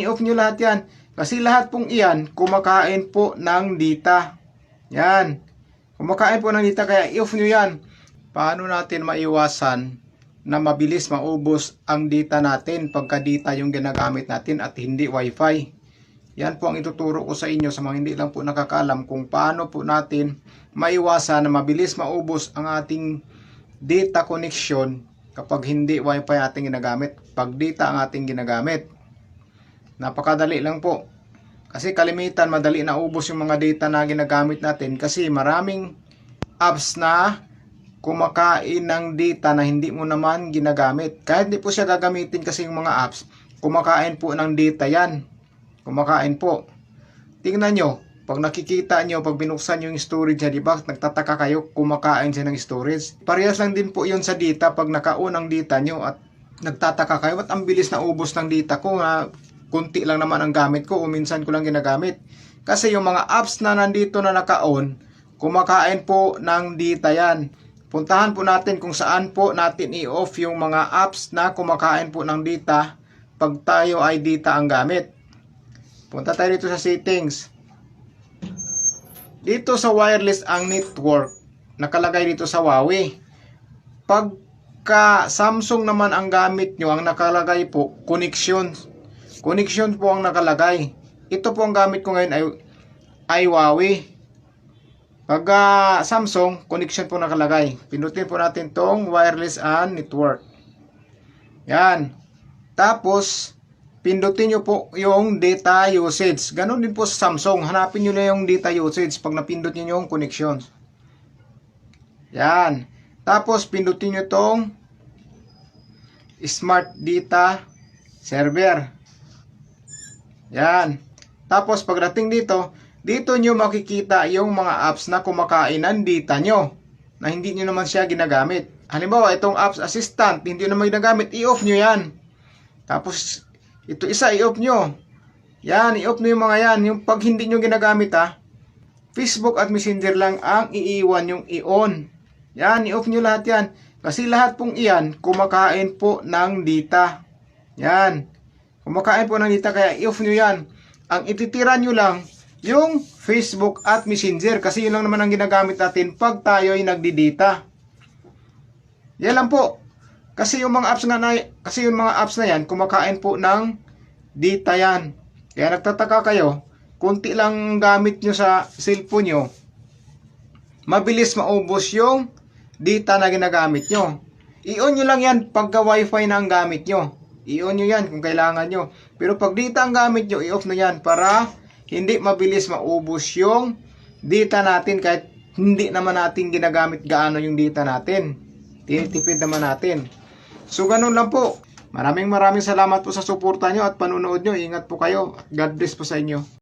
I-off nyo lahat yan. Kasi lahat pong iyan, kumakain po ng data. Yan. Kumakain po ng data, kaya i-off nyo yan. Paano natin maiwasan na mabilis maubos ang data natin pagka data yung ginagamit natin at hindi wifi? Yan po ang ituturo ko sa inyo sa mga hindi lang po nakakaalam kung paano po natin maiwasan na mabilis maubos ang ating data connection kapag hindi wifi ating ginagamit. Pag data ang ating ginagamit. Napakadali lang po. Kasi kalimitan madali na ubos yung mga data na ginagamit natin kasi maraming apps na kumakain ng data na hindi mo naman ginagamit. Kahit hindi po siya gagamitin kasi yung mga apps, kumakain po ng data yan. Kumakain po. Tingnan nyo, pag nakikita nyo, pag binuksan yung storage di ba, nagtataka kayo, kumakain siya ng storage. Parehas lang din po yun sa data, pag nakaon ang data nyo at nagtataka kayo, ba't ang bilis na ubos ng data ko na kunti lang naman ang gamit ko o minsan ko lang ginagamit. Kasi yung mga apps na nandito na naka-on, kumakain po ng data yan. Puntahan po natin kung saan po natin i-off yung mga apps na kumakain po ng data pag tayo ay data ang gamit. Punta tayo dito sa settings. Dito sa wireless ang network, nakalagay dito sa Huawei. Pagka Samsung naman ang gamit nyo, ang nakalagay po, connection. Connection po ang nakalagay. Ito po ang gamit ko ngayon ay, ay Huawei. Pag ah, Samsung, connection po nakalagay. Pindutin po natin tong wireless and network. Yan. Tapos, pindutin nyo po yung data usage. Ganon din po sa Samsung. Hanapin nyo na yung data usage pag napindot nyo yung connections. Yan. Tapos, pindutin nyo tong Smart Data Server. Yan. Tapos, pagdating dito, dito nyo makikita yung mga apps na kumakain ng data nyo na hindi nyo naman siya ginagamit. Halimbawa, itong apps assistant, hindi nyo naman ginagamit, i-off nyo yan. Tapos, ito isa, i-off nyo. Yan, i-off nyo yung mga yan. Yung pag hindi nyo ginagamit ha, Facebook at Messenger lang ang iiwan yung i-on. Yan, i-off nyo lahat yan. Kasi lahat pong iyan, kumakain po ng data. Yan. Kumakain po ng data, kaya i-off nyo yan. Ang ititira nyo lang, yung Facebook at Messenger. Kasi yun lang naman ang ginagamit natin pag tayo ay nagdi-data. Yan lang po. Kasi yung mga apps nga na, kasi yung mga apps na yan, kumakain po ng data yan. Kaya nagtataka kayo, kunti lang gamit nyo sa cellphone nyo, mabilis maubos yung data na ginagamit nyo. I-on nyo lang yan pagka wifi na ang gamit nyo. I-on nyo yan kung kailangan nyo. Pero pag data ang gamit nyo, i-off nyo yan para hindi mabilis maubos yung data natin kahit hindi naman natin ginagamit gaano yung data natin. Tinitipid naman natin. So, ganun lang po. Maraming maraming salamat po sa suporta nyo at panunood nyo. Ingat po kayo. God bless po sa inyo.